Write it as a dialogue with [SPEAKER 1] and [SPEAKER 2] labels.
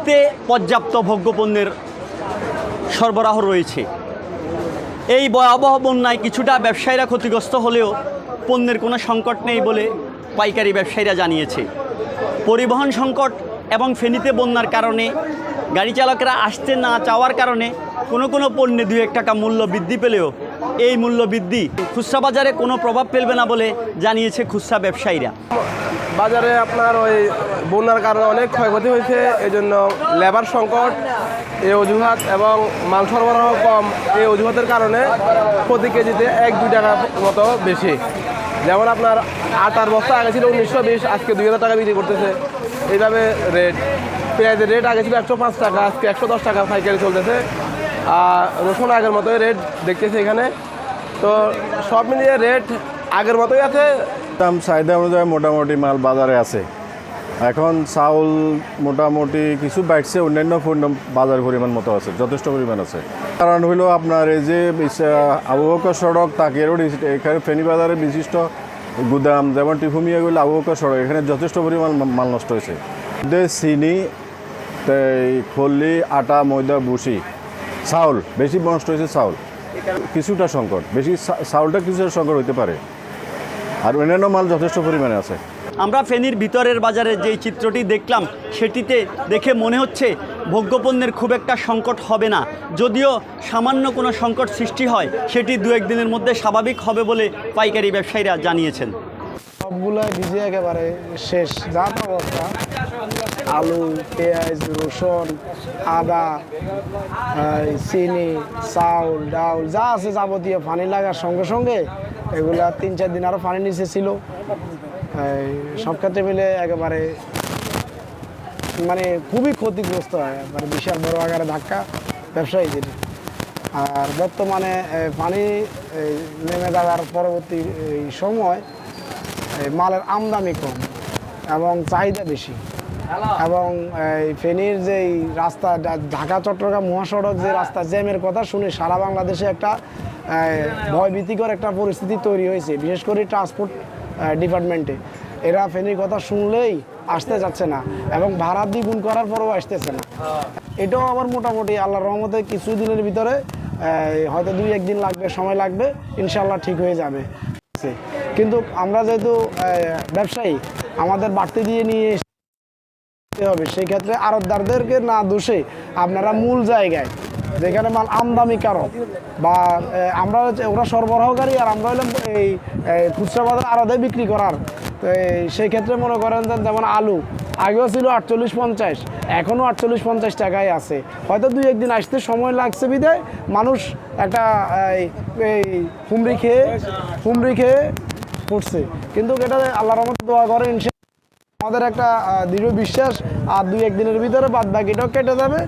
[SPEAKER 1] ফেনীতে পর্যাপ্ত ভোগ্যপণ্যের সরবরাহ রয়েছে। এই ভয়াবহ বন্যায় কিছুটা ব্যবসায়ীরা ক্ষতিগ্রস্ত হলেও পণ্যের কোনো সংকট নেই বলে পাইকারি ব্যবসায়ীরা জানিয়েছে। পরিবহন সংকট এবং ফেনীতে বন্যার কারণে গাড়ি চালকরা আসতে না চাওয়ার কারণে কোনো কোনো পণ্যে দু এক টাকা মূল্য বৃদ্ধি পেলেও এই মূল্য বৃদ্ধি খুচরা বাজারে কোনো প্রভাব ফেলবে না বলে জানিয়েছে খুচরা ব্যবসায়ীরা।
[SPEAKER 2] বাজারে আপনার ওই বন্যার কারণে অনেক ক্ষয়ক্ষতি হয়েছে এই জন্য লেবার সংকট, এই অজুহাত এবং মাল সরবরাহ কম, এই অজুহাতের কারণে প্রতি কেজিতে এক, দুই টাকা মতো বেশি। যেমন আপনার আটার বস্তা আগে ছিল উনিশশো বিশ, আজকে দুই হাজার টাকা বিক্রি করতেছে। এইভাবে রেট পেঁয়াজের রেট আগে ছিল একশো পাঁচ টাকা, আজকে একশো দশ টাকা পাইকারি চলতেছে। আর রসুন আগের মতোই রেট দেখতেছে এখানে। তো সব মিলিয়ে রেট আগের মতোই আছে?
[SPEAKER 3] দাম চাহিদা অনুযায়ী মোটামুটি মাল বাজারে আছে। এখন চাউল মোটামুটি কিছু বাড়ছে, অন্যান্য পণ্য বাজার পরিমাণ মতো আছে, যথেষ্ট পরিমাণ আছে। কারণ হলো আপনার এই যে আবহাওয়া সড়ক তাকে রোড এখানে ফেনী বাজারে বিশিষ্ট গুদাম, যেমন টিফুমিয়াগুলো আবহাওয়া সড়ক, এখানে যথেষ্ট পরিমাণ মাল নষ্ট হয়েছে। চিনি খল্লি আটা, ময়দা বুসি চাউল, বেশি নষ্ট হয়েছে চাউল। কিছুটা সংকট। বেশি চাউলটা কিছুটা সংকট হতে পারে। আর অন্যান্য মাল যথেষ্ট পরিমাণে আছে।
[SPEAKER 1] আমরা ফেনীর ভিতরের বাজারে যেই চিত্রটি দেখলাম, সেটিতে দেখে মনে হচ্ছে ভোগ্যপণ্যের খুব একটা সংকট হবে না। যদিও সামান্য কোনো সংকট সৃষ্টি হয়, সেটি দু একদিনের মধ্যে স্বাভাবিক হবে বলে পাইকারি ব্যবসায়ীরা জানিয়েছেন।
[SPEAKER 4] সবগুলো ভিজে একেবারে শেষ। যা অবস্থা। আলু, পেঁয়াজ, রসুন, আদা চিনি, চাউল, ডাউল, যা আছে যাবতীয় পানি লাগার সঙ্গে সঙ্গে এগুলা তিন চার দিন আরও পানি নিচে ছিল। সব ক্ষেত্রে মিলে একেবারে মানে খুবই ক্ষতিগ্রস্ত হয়। মানে বিশাল বড় আকারে ধাক্কা ব্যবসায়ীদের আর বর্তমানে পানি নেমে যাওয়ার পরবর্তী সময় মালের আমদানি কম এবং চাহিদা বেশি। এবং এই ফেনীর যে রাস্তা ঢাকা চট্টগ্রাম মহাসড়ক যে রাস্তা জ্যামের কথা শুনে সারা বাংলাদেশে একটা ভয়ভীতিকর একটা পরিস্থিতি তৈরি হয়েছে বিশেষ করে ট্রান্সপোর্ট ডিপার্টমেন্টে। এরা ফেনীর কথা শুনলেই আসতে যাচ্ছে না এবং ভাড়া দ্বিগুণ করার পরেও আসতেছে না। এটাও আবার মোটামুটি আল্লাহ রহমতে কিছু দিনের ভিতরে হয়তো দুই একদিন লাগবে সময় লাগবে ইনশাল্লাহ ঠিক হয়ে যাবে। কিন্তু আমরা যেহেতু ব্যবসায়ী, আমাদের বাড়তি দিয়ে নিয়ে এসতে হবে। সেই ক্ষেত্রে আড়তদারদেরকে না দোষে আপনারা মূল জায়গায়, যেখানে মাল আমদামি কারক বা আমরা ওরা সরবরাহকারী আর আমরা হলাম এই খুচরা বাজার আড়তে বিক্রি করার। তো সেই ক্ষেত্রে মনে করেন যে যেমন আলু, আগেও ছিল আটচল্লিশ পঞ্চাশ, এখনও আটচল্লিশ পঞ্চাশ টাকায় আছে। হয়তো দুই একদিন আসতে সময় লাগছে বিদায় মানুষ একটা এই হুমড়ি খেয়ে হুমড়ি খেয়ে পড়ছে। কিন্তু এটা আল্লাহ রহমত দোয়া করে আমাদের একটা দৃঢ় বিশ্বাস, আর দুই একদিনের ভিতরে বাদ বাকিটাও কেটে যাবে।